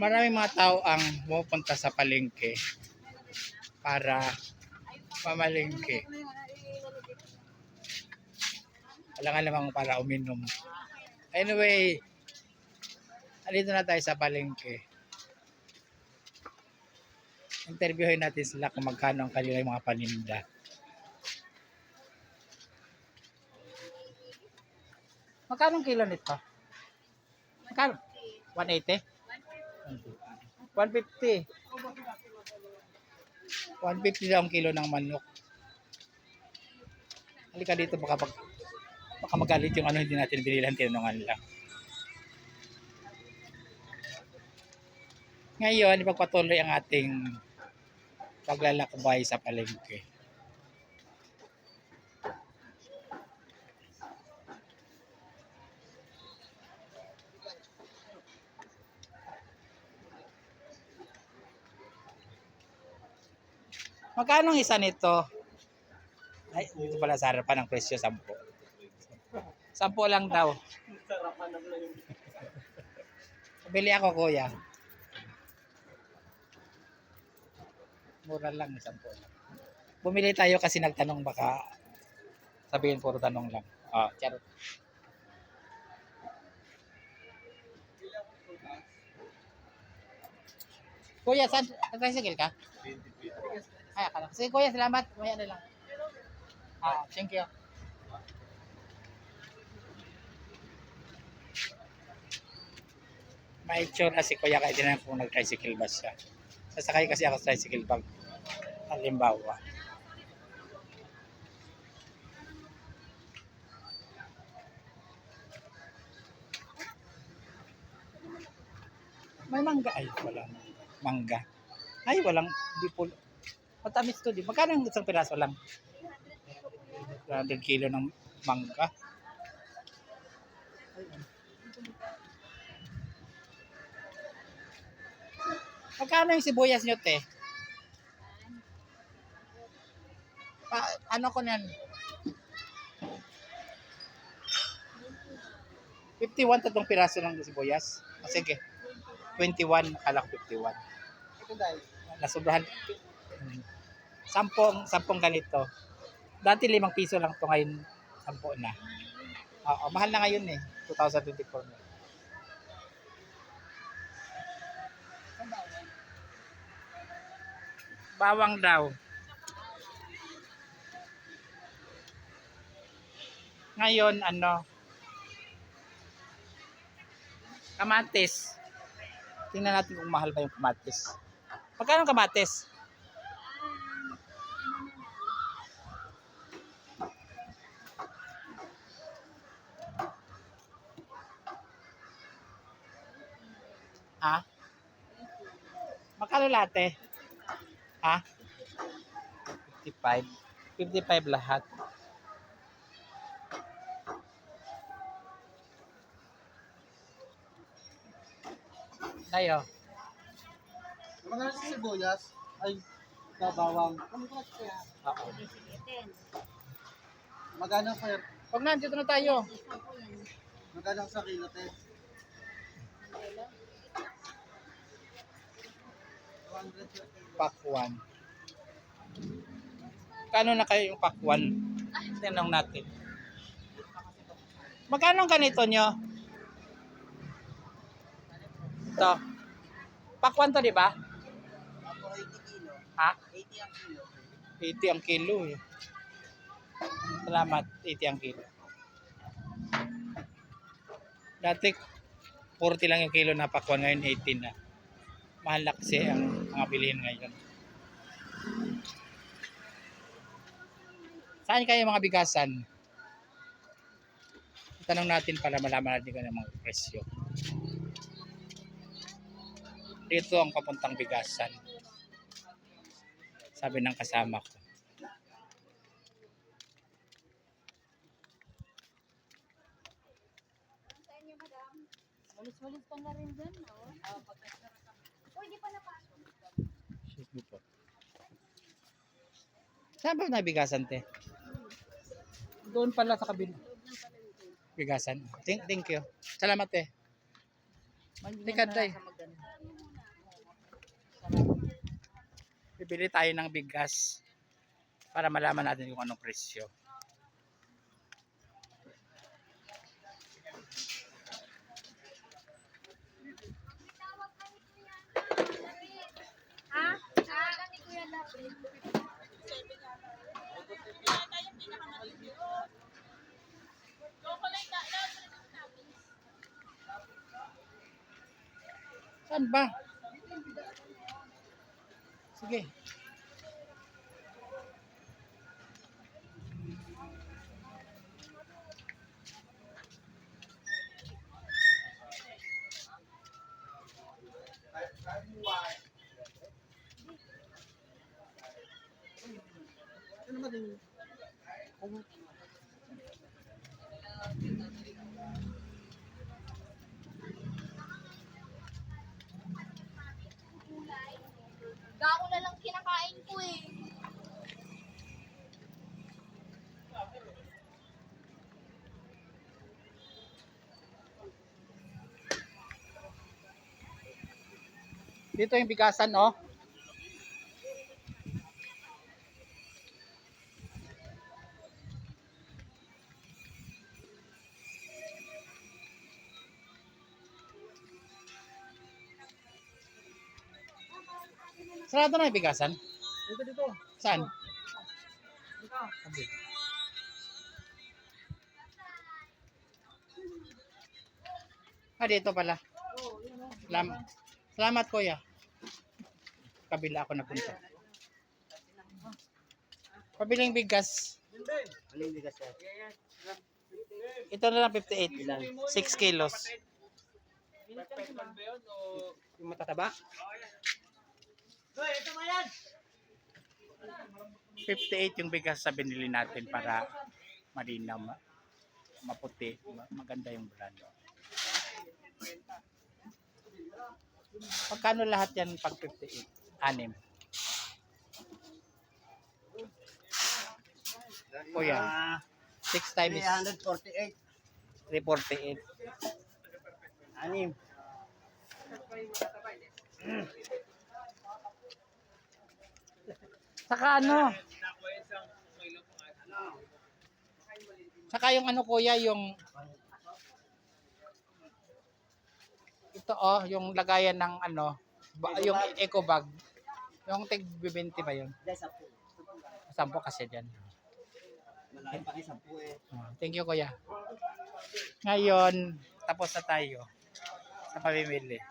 Maraming mga tao ang pumupunta sa palengke para mamalengke. Wala nga namang para uminom. Anyway, andito na tayo sa palengke. Interviewin natin sila kung magkano ang kanilang mga paninda. Magkano kilo nito? Magkano? 180? 150. 150 daw ang kilo ng manok. Halika dito baka pag baka magalit yung ano hindi natin binilan tinanungan lang. Ngayon, ipagpatuloy ang ating paglalakbay sa palengke. Magkano ang isa nito? Ay, dito pala sa harapan ng presyo, 10. 10 lang daw. Bili ako, kuya. Mura lang, 10 lang. Bumili tayo kasi nagtanong baka sabihin puro tanong lang. Ah, charot. Kuya, saan? Nag-tricycle ka? Ay, akala. Sige kuya, salamat. Maya na lang. Ah, thank you. May na si kuya kaya din kung nag-tricycle ba siya. Sasakay kasi ako sa tricycle pag halimbawa. May mangga. Ay, wala. Mangga. Ay, walang, di po, matamis to, di. Magkano ang isang piraso lang? 100 kilo ng mangga. Magkano yung sibuyas nyo, te? Pa, ano ko yan? 51 tatlong piraso ng sibuyas. Ah, sige. 21, akala ko 51. Ito dahil. Nasobrahan. Sampung, sampung ganito. Dati limang piso lang to ngayon, sampo na. Oo, mahal na ngayon eh. 2024 na. Bawang daw. Ngayon, ano, kamatis. Tingnan natin kung mahal ba yung kamatis. Magkano kamatis? Ha? Magkano latte? Ha? 55. 55 lahat. Tayo. Mga sibuyas ay babawang. Oo. Magana sir? Huwag na, dito na tayo. Magana sa kilo te? 200 sir. Pack 1. Kano na kayo yung 1? Tinanong natin. Magkano ganito nyo? Ito. 1 to, di ba? Ako 80 kilo. Ha? 80 ang kilo. 80 ang kilo eh. Salamat, 80 ang kilo. Dati, 40 lang yung kilo na pakwan, ngayon 18 na. Mahal na kasi ang mga bilihin ngayon. Saan kayo mga bigasan? Tanong natin para malaman natin kung ano mga presyo. Dito ang papuntang bigasan. Sabi ng kasama ko. Walis-walis ka na rin dyan, no? Uy, Pwede pa napasok. Shoot mo pa. Saan ba nabigasan, te? Doon pala sa kabila. Bigasan. Thank, thank you. Salamat, te. Likad, day. Bibili tayo ng bigas para malaman natin kung anong presyo. Saan ba? Sige. Ano naman din? Gako na lang kinakain ko eh. Dito yung bigasan, oh. Sarado na yung bigasan? Dito dito. Saan? Dito. Sabi. Ah, dito pala. Salamat. Salamat, kuya. Kabila ako napunta. Pabiling bigas. Yung bigas sir? Ito na lang 58. 6 kilos. Yung matataba? Hoy, ito mo yan! 58 yung bigas sa binili natin para malinaw, ma- maputi, ma- maganda yung brand. Pagkano lahat yan pag 58? Anim. Kuya. Ah, 6 times 348. 348. Anim. Saka ano? Saka yung ano kuya, yung ito oh, yung lagayan ng ano, ba, yung eco bag. Yung tig 20 ba yun? Dahil sampu. Sampo kasi dyan. Malaki pa kayo sampu eh. Oh, Thank you kuya. Ngayon, tapos na tayo sa pamimili.